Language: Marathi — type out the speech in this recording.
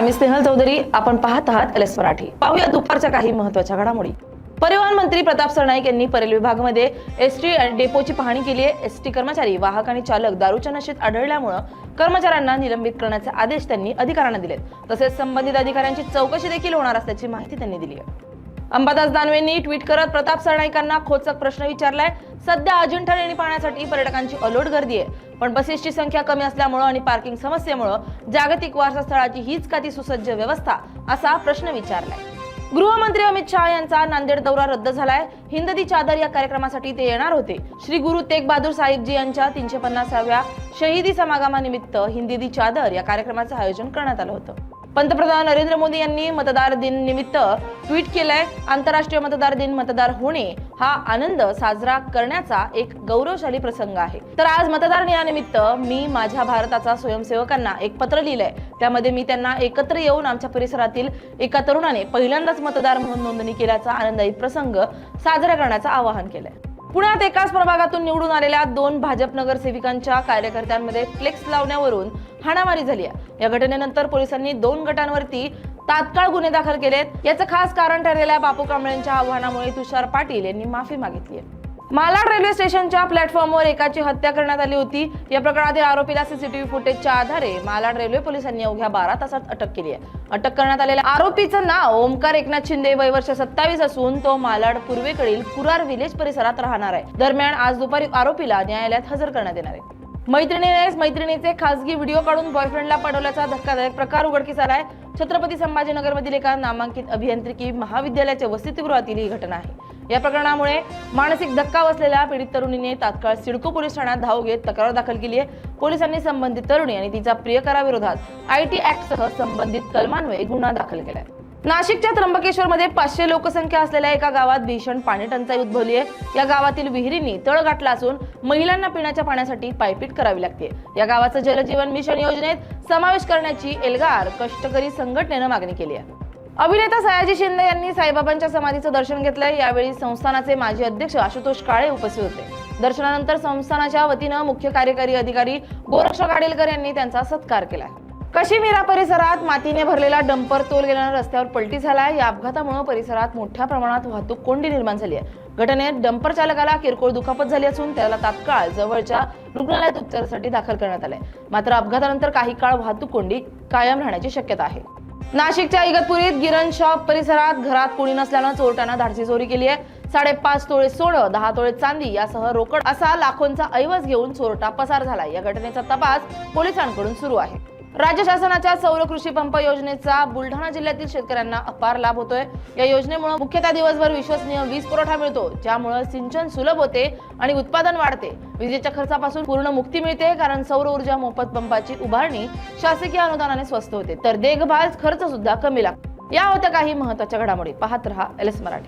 मी स्नेहल चौधरी. आपण पाहत आहात एल एस मराठी. पाहूया दुपारच्या काही महत्त्वाच्या घडामोडी. परिवहन मंत्री प्रताप सरनाईक यांनी परेल विभागामध्ये एस टी डेपोची पाहणी केली आहे. एस टी कर्मचारी वाहक आणि चालक दारूच्या नशेत आढळल्यामुळं कर्मचाऱ्यांना निलंबित करण्याचे आदेश त्यांनी अधिकाऱ्यांना दिलेत. तसेच संबंधित अधिकाऱ्यांची चौकशी देखील होणार असल्याची माहिती त्यांनी दिली आहे. अंबादास दानवेंनी ट्विट करत प्रताप सरनाईकांना खोचक प्रश्न विचारलाय. सध्या अजिंठा लेणी पाहण्यासाठी पर्यटकांची अलोट गर्दी आहे. पण बसेसची संख्या कमी असल्यामुळं आणि पार्किंग समस्येमुळं जागतिक वारसा स्थळाची हीच का ती सुसज्ज व्यवस्था असा प्रश्न विचारलाय. गृहमंत्री अमित शहा यांचा नांदेड दौरा रद्द झालाय. हिंददी चादर या कार्यक्रमासाठी ते येणार होते. श्री गुरु तेग बहादूर साहिबजी यांच्या तीनशे पन्नासाव्या शहीदी समागमानिमित्त हिंदीदी चादर या कार्यक्रमाचं आयोजन करण्यात आलं होतं. पंतप्रधान नरेंद्र मोदी यांनी मतदार दिन निमित्त ट्विट केलंय आंतरराष्ट्रीय मतदार दिन मतदार होणे हा आनंद साजरा करण्याचा एक गौरवशाली प्रसंग आहे. तर आज मतदार दिनानिमित्त मी माझ्या भारताचा स्वयंसेवकांना एक पत्र लिहिलंय. त्यामध्ये मी त्यांना एकत्र येऊन आमच्या परिसरातील एका तरुणाने पहिल्यांदाच मतदार म्हणून नोंदणी केल्याचा आनंददायी प्रसंग साजरा करण्याचं आवाहन केलंय. पुण्यात एकाच प्रभागातून निवडून आलेल्या दोन भाजप नगरसेविकांच्या कार्यकर्त्यांमध्ये फ्लेक्स लावण्यावरून हाणामारी झाली आहे. या घटनेनंतर पोलिसांनी दोन गटांवरती तात्काळ गुन्हे दाखल केलेत. याचं खास कारण ठरलेल्या बापू कांबळेंच्या आव्हानामुळे तुषार पाटील यांनी माफी मागितली आहे. मालाड रेल्वे स्टेशनच्या प्लॅटफॉर्मवर एकाची हत्या करण्यात आली होती. या प्रकरणातील आरोपीला सीसीटीव्ही फुटेजच्या आधारे मालाड रेल्वे पोलिसांनी अवघ्या बारा तासात अटक केली आहे. अटक करण्यात आलेल्या आरोपीचं नाव ओमकार एकनाथ शिंदे वय वर्ष सत्तावीस असून तो मालाड पूर्वेकडील पुरार विलेज परिसरात राहणार आहे. दरम्यान आज दुपारी आरोपीला न्यायालयात हजर करण्यात येणार आहे. मैत्रिणीनेच मैत्रिणीचे खासगी व्हिडिओ काढून बॉयफ्रेंडला पडवल्याचा धक्कादायक प्रकार उघडकीस आलाय. छत्रपती संभाजीनगरमधील एका नामांकित अभियांत्रिकी महाविद्यालयाच्या वसतिगृहातील ही घटना आहे. या प्रकरणामुळे मानसिक धक्का बसलेल्या पीडित तरुणीने तात्काळ सिडको पोलीस ठाण्यात धाव घेत तक्रार दाखल केली आहे. पोलिसांनी संबंधित तरुणी आणि तिच्या प्रियकराविरोधात आय टी ऍक्टसह संबंधित कलमान्वये गुन्हा दाखल केला आहे नाशिकच्या त्र्यंबकेश्वर मध्ये पाचशे लोकसंख्या असलेल्या एका गावात भीषण पाणी टंचाई उद्भवली आहे. या गावातील विहिरींनी तळ गाठला असून महिलांना पिण्याच्या पाण्यासाठी पायपीट करावी लागते. या गावाचं जलजीवन मिशन योजनेत समावेश करण्याची एल्गार कष्टकरी संघटनेनं मागणी केली आहे. अभिनेता सयाजी शिंदे यांनी साईबाबांच्या समाधीचं दर्शन घेतलंय. यावेळी संस्थानाचे माजी अध्यक्ष आशुतोष काळे उपस्थित होते. दर्शनानंतर संस्थानाच्या वतीनं मुख्य कार्यकारी अधिकारी गोरक्ष गाडेलकर यांनी त्यांचा सत्कार केलाय. कशिमिरा परिसरात मातीने भरलेला डंपर तोल गेल्यानं रस्त्यावर पलटी झालाय. या अपघातामुळे परिसरात मोठ्या प्रमाणात वाहतूक कोंडी निर्माण झाली आहे. घटनेत डंपर चालकाला किरकोळ दुखापत झाली असून त्याला तात्काळ जवळच्या रुग्णालयात उपचारासाठी दाखल करण्यात आलंय. मात्र अपघातानंतर काही काळ वाहतूक कोंडी कायम राहण्याची शक्यता आहे. नाशिकच्या इगतपुरीत गिरण शॉप परिसरात घरात कोणी नसल्यानं चोरट्यानं धाडसी चोरी केली आहे. साडेपाच तोळे सोनं दहा तोळे चांदी यासह रोकड असा लाखोंचा ऐवज घेऊन चोरटा पसार झाला या घटनेचा तपास पोलिसांकडून सुरू आहे. राज्य शासनाच्या सौर कृषी पंप योजनेचा बुलढाणा जिल्ह्यातील शेतकऱ्यांना अपार लाभ होतोय. या योजनेमुळे मुख्यतः दिवसभर विश्वसनीय वीज पुरवठा मिळतो ज्यामुळे सिंचन सुलभ होते आणि उत्पादन वाढते. विजेच्या खर्चापासून पूर्ण मुक्ती मिळते कारण सौर ऊर्जा मोफत पंपाची उभारणी शासकीय अनुदानाने स्वस्त होते. तर देखभाल खर्च सुद्धा कमी लागतो. या होत्या काही महत्त्वाच्या घडामोडी. पाहत रहा एल एस मराठी.